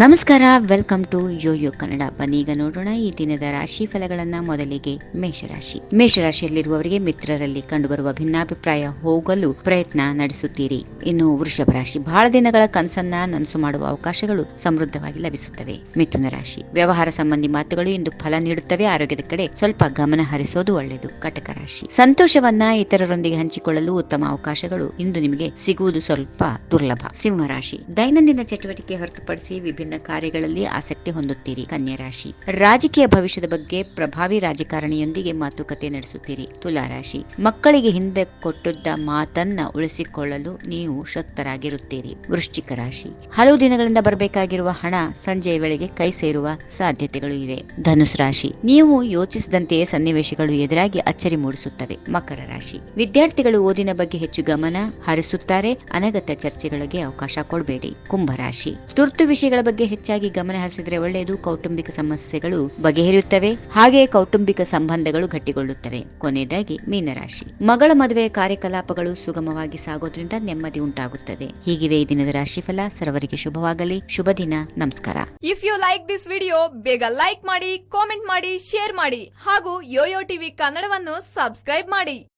ನಮಸ್ಕಾರ welcome to YoYo Kannada ಬನ್ನೀಗ ನೋಡೋಣ, ಈ ದಿನದ ರಾಶಿ ಫಲಗಳನ್ನ ಮೊದಲಿಗೆ ಮೇಷರಾಶಿ. ಮೇಷರಾಶಿಯಲ್ಲಿರುವವರಿಗೆ ಮಿತ್ರರಲ್ಲಿ ಕಂಡುಬರುವ ಭಿನ್ನಾಭಿಪ್ರಾಯ ಹೋಗಲು ಪ್ರಯತ್ನ ನಡೆಸುತ್ತೀರಿ. ಇನ್ನು ವೃಷಭ ರಾಶಿ, ಬಹಳ ದಿನಗಳ ಕನಸನ್ನ ನನಸು ಮಾಡುವ ಅವಕಾಶಗಳು ಸಮೃದ್ಧವಾಗಿ ಲಭಿಸುತ್ತವೆ. ಮಿಥುನ ರಾಶಿ, ವ್ಯವಹಾರ ಸಂಬಂಧಿ ಮಾತುಗಳು ಇಂದು ಫಲ ನೀಡುತ್ತವೆ. ಆರೋಗ್ಯದ ಕಡೆ ಸ್ವಲ್ಪ ಗಮನ ಹರಿಸೋದು ಒಳ್ಳೆಯದು. ಕಟಕ ರಾಶಿ, ಸಂತೋಷವನ್ನ ಇತರರೊಂದಿಗೆ ಹಂಚಿಕೊಳ್ಳಲು ಉತ್ತಮ ಅವಕಾಶಗಳು ಇಂದು ನಿಮಗೆ ಸಿಗುವುದು ಸ್ವಲ್ಪ ದುರ್ಲಭ. ಸಿಂಹ ರಾಶಿ, ದೈನಂದಿನ ಚಟುವಟಿಕೆ ಹೊರತುಪಡಿಸಿ ಕಾರ್ಯಗಳಲ್ಲಿ ಆಸಕ್ತಿ ಹೊಂದುತ್ತೀರಿ ಕನ್ಯಾ ರಾಶಿ ರಾಜಕೀಯ ಭವಿಷ್ಯದ ಬಗ್ಗೆ ಪ್ರಭಾವಿ ರಾಜಕಾರಣಿಯೊಂದಿಗೆ ಮಾತುಕತೆ ನಡೆಸುತ್ತೀರಿ, ತುಲಾರಾಶಿ. ಮಕ್ಕಳಿಗೆ ಹಿಂದೆ ಕೊಟ್ಟಿದ್ದ ಮಾತನ್ನ ಉಳಿಸಿಕೊಳ್ಳಲು ನೀವು ಶಕ್ತರಾಗಿರುತ್ತೀರಿ, ವೃಶ್ಚಿಕ ರಾಶಿ. ಹಲವು ದಿನಗಳಿಂದ ಬರಬೇಕಾಗಿರುವ ಹಣ ಸಂಜೆಯ ವೇಳೆಗೆ ಕೈ ಸೇರುವ ಸಾಧ್ಯತೆಗಳು ಇವೆ. ಧನುಸ್ ರಾಶಿ. ನೀವು ಯೋಚಿಸಿದಂತೆಯೇ ಸನ್ನಿವೇಶಗಳು ಎದುರಾಗಿ ಅಚ್ಚರಿ ಮೂಡಿಸುತ್ತವೆ, ಮಕರ ರಾಶಿ. ವಿದ್ಯಾರ್ಥಿಗಳು ಓದಿನ ಬಗ್ಗೆ ಹೆಚ್ಚು ಗಮನ ಹರಿಸುತ್ತಾರೆ, ಅನಗತ್ಯ ಚರ್ಚೆಗಳಿಗೆ ಅವಕಾಶ ಕೊಡಬೇಡಿ ಕುಂಭರಾಶಿ ತುರ್ತು ವಿಷಯಗಳ ಹೆಚ್ಚಾಗಿ ಗಮನ ಹರಿಸಿದ್ರೆ ಒಳ್ಳೆಯದು. ಕೌಟುಂಬಿಕ ಸಮಸ್ಯೆಗಳು ಬಗೆಹರಿಯುತ್ತವೆ. ಹಾಗೆಯೇ ಕೌಟುಂಬಿಕ ಸಂಬಂಧಗಳು ಗಟ್ಟಿಗೊಳ್ಳುತ್ತವೆ. ಕೊನೆಯದಾಗಿ ಮೀನರಾಶಿ. ಮಗಳ ಮದುವೆ ಕಾರ್ಯಕಲಾಪಗಳು ಸುಗಮವಾಗಿ ಸಾಗೋದ್ರಿಂದ ನೆಮ್ಮದಿ ಉಂಟಾಗುತ್ತದೆ. ಹೀಗಿವೆ ಈ ದಿನದ ರಾಶಿಫಲ. ಸರ್ವರಿಗೆ ಶುಭವಾಗಲಿ. ಶುಭ ದಿನ. ನಮಸ್ಕಾರ. If you like this video ಬೇಗ ಲೈಕ್ ಮಾಡಿ ಕಾಮೆಂಟ್ ಮಾಡಿ ಶೇರ್ ಮಾಡಿ ಹಾಗೂ ಯೋಯೋ ಟಿವಿ ಕನ್ನಡವನ್ನು ಸಬ್ಸ್ಕ್ರೈಬ್ ಮಾಡಿ.